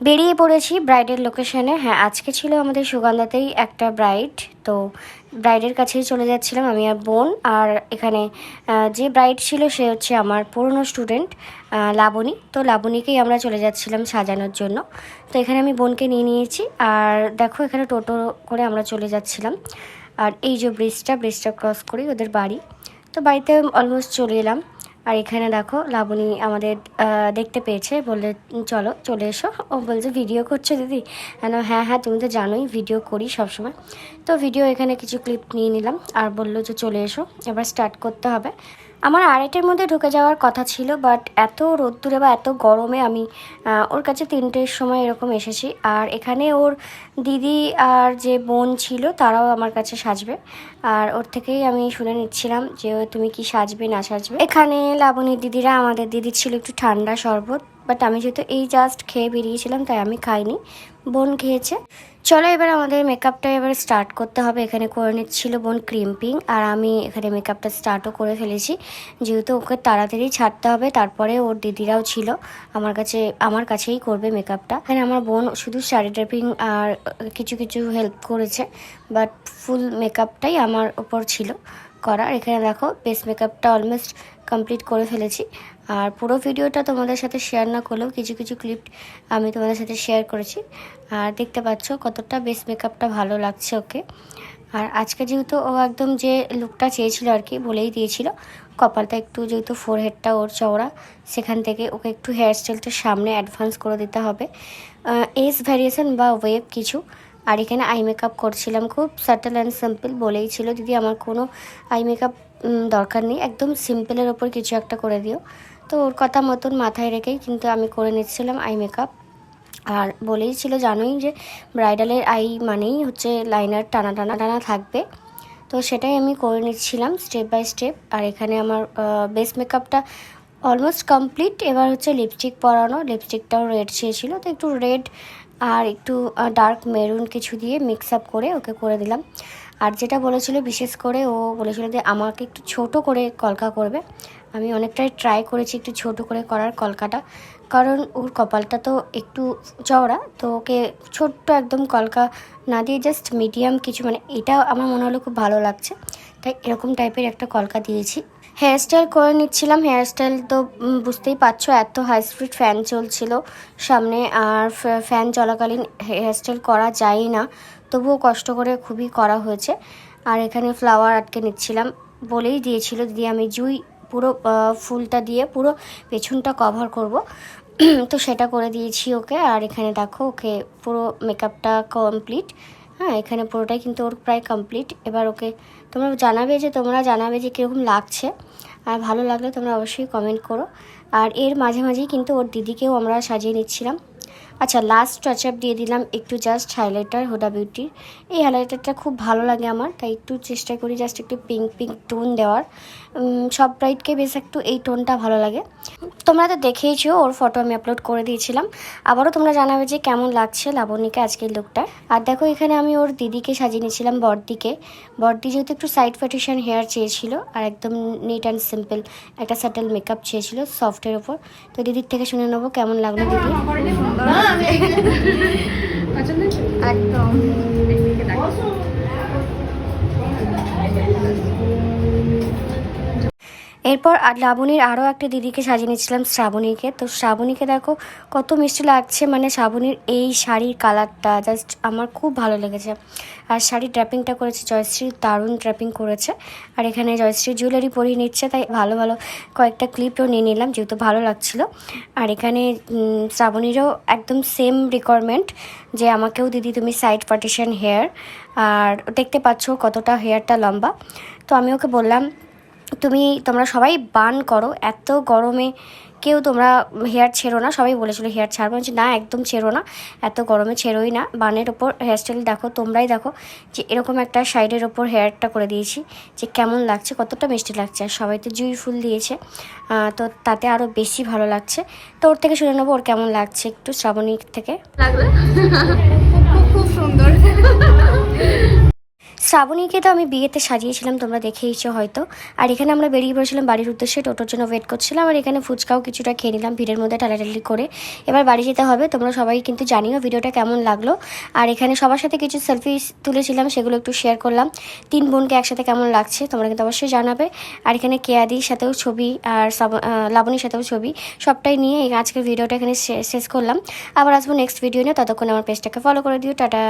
বেরিয়ে পড়েছি ব্রাইডের লোকেশনে হ্যাঁ আজকে ছিল আমাদের সুগন্ধাতেই একটা ব্রাইড তো ব্রাইডের কাছেই চলে যাচ্ছিলাম আমি আর বোন। আর এখানে যে ব্রাইড ছিল সে হচ্ছে আমার পুরনো স্টুডেন্ট লাবণী। তো লাবণীকেই আমরা চলে যাচ্ছিলাম সাজানোর জন্য। তো এখানে আমি বোনকে নিয়ে নিয়েছি। আর দেখো, এখানে টোটো করে আমরা চলে যাচ্ছিলাম। আর এই যে ব্রিজটা ব্রিজটা ক্রস করি ওদের বাড়ি। তো বাড়িতে অলমোস্ট চলে এলাম। আর এখানে দেখো লাবণী আমাদের দেখতে পেয়েছে, বললে চলো, চলে এসো। ও বলছে, ভিডিও করছে দিদি? কেন হ্যাঁ হ্যাঁ তুমি তো জানোই, ভিডিও করি সবসময়। তো ভিডিও এখানে কিছু ক্লিপ নিয়ে নিলাম, আর বলল যে, চলে এসো। এবার স্টার্ট করতে হবে। আমার আড়াইটের মধ্যে ঢুকে যাওয়ার কথা ছিল বাট এত রোদ্দুরে বা এত গরমে আমি ওর কাছে তিনটের সময় এরকম এসেছি। আর এখানে ওর দিদি আর যে বোন ছিল, তারাও আমার কাছে সাজবে। আর ওর থেকেই আমি শুনে নিচ্ছিলাম যে, তুমি কি সাজবে, না সাজবে? এখানে লাবণীর দিদিরা, আমাদের দিদি ছিল একটু ঠান্ডা শরবত। বাট আমি যেহেতু এই জাস্ট খেয়ে বেরিয়েছিলাম, তাই আমি খাইনি। বোন খেয়েছে। চলো এবার আমাদের মেকআপটা এবার স্টার্ট করতে হবে। এখানে করে নিচ্ছিল বোন ক্রিম্পিং আর আমি এখানে মেকআপটা স্টার্টও করে ফেলেছি। যেহেতু ওকে তাড়াতাড়ি ছাড়তে হবে, তারপরে ওর দিদিরাও ছিল। আমার কাছে, আমার কাছেই করবে মেকআপটা এখানে আমার বোন শুধু শাড়ি ড্রেপিং আর কিছু কিছু হেল্প করেছে। বাট ফুল মেকআপটাই আমার ওপর ছিল করার। এখানে দেখো বেস মেকআপটা অলমোস্ট কমপ্লিট করে ফেলেছি। আর পুরো ভিডিওটা তোমাদের সাথে শেয়ার না করলেও কিছু কিছু ক্লিপ আমি তোমাদের সাথে শেয়ার করেছি। আর দেখতে পাচ্ছ কতটা বেস মেকআপটা ভালো লাগছে ওকে। আর আজকে যেহেতু ও একদম যে লুকটা চেয়েছিল আর কি, বলেই দিয়েছিল, কপালটা একটু যেহেতু ফোরহেডটা ওর চওড়া, সেখান থেকে ওকে একটু হেয়ার স্টাইলটা সামনে অ্যাডভান্স করে দিতে হবে। এজ ভ্যারিয়েশন বা ওয়েব কিছু। আর এখানে আই মেকআপ করছিলাম খুব সাটেল অ্যান্ড সিম্পল বলেই ছিল, দিদি, আমার কোনো আই মেকআপ দরকার নেই। একদম সিম্পলের ওপর কিছু একটা করে দিও। তো ওর কথা মতন মাথায় রেখেই কিন্তু আমি করে নিচ্ছিলাম আই মেকআপ আর বলেই ছিল, জানোই যে ব্রাইডালের আই মানেই হচ্ছে লাইনার টানা টানা টানা থাকবে। তো সেটাই আমি করে নিচ্ছিলাম স্টেপ বাই স্টেপ আর এখানে আমার বেস মেকআপটা অলমোস্ট কমপ্লিট এবার হচ্ছে লিপস্টিক পরানো। লিপস্টিকটাও রেড চেয়েছিল। তো একটু রেড আর একটু ডার্ক মেরুন কিছু দিয়ে মিক্স আপ করে ওকে করে দিলাম। আর যেটা বলেছিল, বিশেষ করে ও বলেছিল যে আমাকে একটু ছোট করে কলকা করবে। আমি অনেকটাই ট্রাই করেছি একটু ছোট করে করার কলকাটা। কারণ ওর কপালটা তো একটু চওড়া, তো ওকে ছোট্ট একদম কলকা না দিয়ে জাস্ট মিডিয়াম কিছু মানে এটা আমার মনে হলো খুব ভালো লাগছে। তাই এরকম টাইপের একটা কলকা দিয়েছি। হেয়ার স্টাইল করে নিচ্ছিলাম। হেয়ার স্টাইল তো বুঝতেই পারছ এত হাই স্পিড ফ্যান চলছিল সামনে, আর ফ্যা- ফ্যান চলাকালীন হেয়ার স্টাইল করা যায় না। তবুও কষ্ট করে খুবই করা হয়েছে। আর এখানে ফ্লাওয়ার আটকে নিচ্ছিলাম বলেই দিয়েছিল, দিদি, আমি জুই পুরো ফুলটা দিয়ে পুরো পেছনটা কভার করব। তো সেটা করে দিয়েছি ওকে। আর এখানে দেখো ওকে পুরো মেকআপটা কমপ্লিট হ্যাঁ এখানে পুরোটাই কিন্তু ওর প্রায় কমপ্লিট এবার ওকে তোমরা জানাবে যে, তোমরা জানাবে যে কীরকম লাগছে। আর ভালো লাগলে তোমরা অবশ্যই কমেন্ট করো। আর এর মাঝে মাঝেই কিন্তু ওর দিদিকেও আমরা সাজিয়ে নিচ্ছিলাম। আচ্ছা লাস্ট টাচ আপ দিয়ে দিলাম একটু জাস্ট হাইলাইটার হুডা বিউটির এই হাইলাইটারটা খুব ভালো লাগে আমার, তাই একটু চেষ্টা করি জাস্ট একটু পিঙ্ক পিঙ্ক টোন দেওয়ার। সব ব্রাইটকে বেশ একটু এই টোনটা ভালো লাগে। তোমরা তো দেখেইছো, ওর ফটো আমি আপলোড করে দিয়েছিলাম। আবারও তোমরা জানাবে যে কেমন লাগছে লাবণীকে আজকের লুকটা আর দেখো, এখানে আমি ওর দিদিকে সাজিয়ে নিয়েছিলাম বড়দিকে বড়দি যেহেতু একটু সাইড ফেটিশন হেয়ার চেয়েছিল, আর একদম নিট অ্যান্ড সিম্পল একটা স্যাটেল মেকআপ চেয়েছিল সফটের ওপর। তো দিদির থেকে শুনে নেব কেমন লাগল দিদি। একদম। এরপর আর লাবণীর আরও একটা দিদিকে সাজিয়ে নিয়েছিলাম, শ্রাবণীকে। তো শ্রাবণীকে দেখো, কত মিষ্টি লাগছে মানে শ্রাবণীর এই শাড়ির কালারটা জাস্ট আমার খুব ভালো লেগেছে। আর শাড়ির ড্র্যাপিংটা করেছে, জয়শ্রী দারুণ ড্র্যাপিং করেছে। আর এখানে জয়শ্রী জুয়েলারি পরিয়ে নিচ্ছে, তাই ভালো ভালো কয়েকটা ক্লিপও নিয়ে নিলাম, যেহেতু ভালো লাগছিল। আর এখানে শ্রাবণীরও একদম সেম রিকোয়ারমেন্ট যে আমাকেও দিদি তুমি সাইড পার্টিশন হেয়ার আর দেখতে পাচ্ছ কতটা হেয়ারটা লম্বা। তো আমি ওকে বললাম তুমি তোমরা সবাই বান করো এত গরমে কেউ তোমরা হেয়ার ছেড়ো না। সবাই বলেছিল হেয়ার ছাড়বো। বলছি, না একদম ছেড়ো না। এত গরমে ছেড়োই না। বানের ওপর হেয়ারস্টাইল দেখো তোমরাই দেখো যে এরকম একটা সাইডের ওপর হেয়ারটা করে দিয়েছি যে কেমন লাগছে কতটা মিষ্টি লাগছে। আর সবাই তো জুই ফুল দিয়েছে। তো তাতে আরও বেশি ভালো লাগছে। তো ওর থেকে শুনে নেব ওর কেমন লাগছে একটু শ্রাবণীর থেকে। লাগল খুব খুব সুন্দর। শ্রাবণীকে তো আমি বিয়েতে সাজিয়েছিলাম, তোমরা দেখেইছো হয়তো। আর এখানে আমরা বেরিয়ে পড়েছিলাম বাড়ির উদ্দেশ্যে, টোটোর জন্য ওয়েট করছিলাম, আর এখানে ফুচকাও কিছুটা খেয়ে নিলাম, ভিড়ের মধ্যে টালাটালি করে। এবার বাড়ি যেতে হবে, তোমরা সবাই কিন্তু জানিও ভিডিওটা কেমন লাগল। আর এখানে সবার সাথে কিছু সেলফি তুলেছিলাম, সেগুলো একটু শেয়ার করলাম। তিন বোনকে একসাথে কেমন লাগছে, তোমরা কিন্তু অবশ্যই জানাবে। আর এখানে কেয়াদির সাথেও ছবি আর লাবণীর সাথেও ছবি, সবটাই নিয়ে আজকের ভিডিওটা এখানে শেষ করলাম। আবার আসব নেক্সট ভিডিও নিয়ে, ততক্ষণ আমার পেজটাকে ফলো করে দিও, টাটা।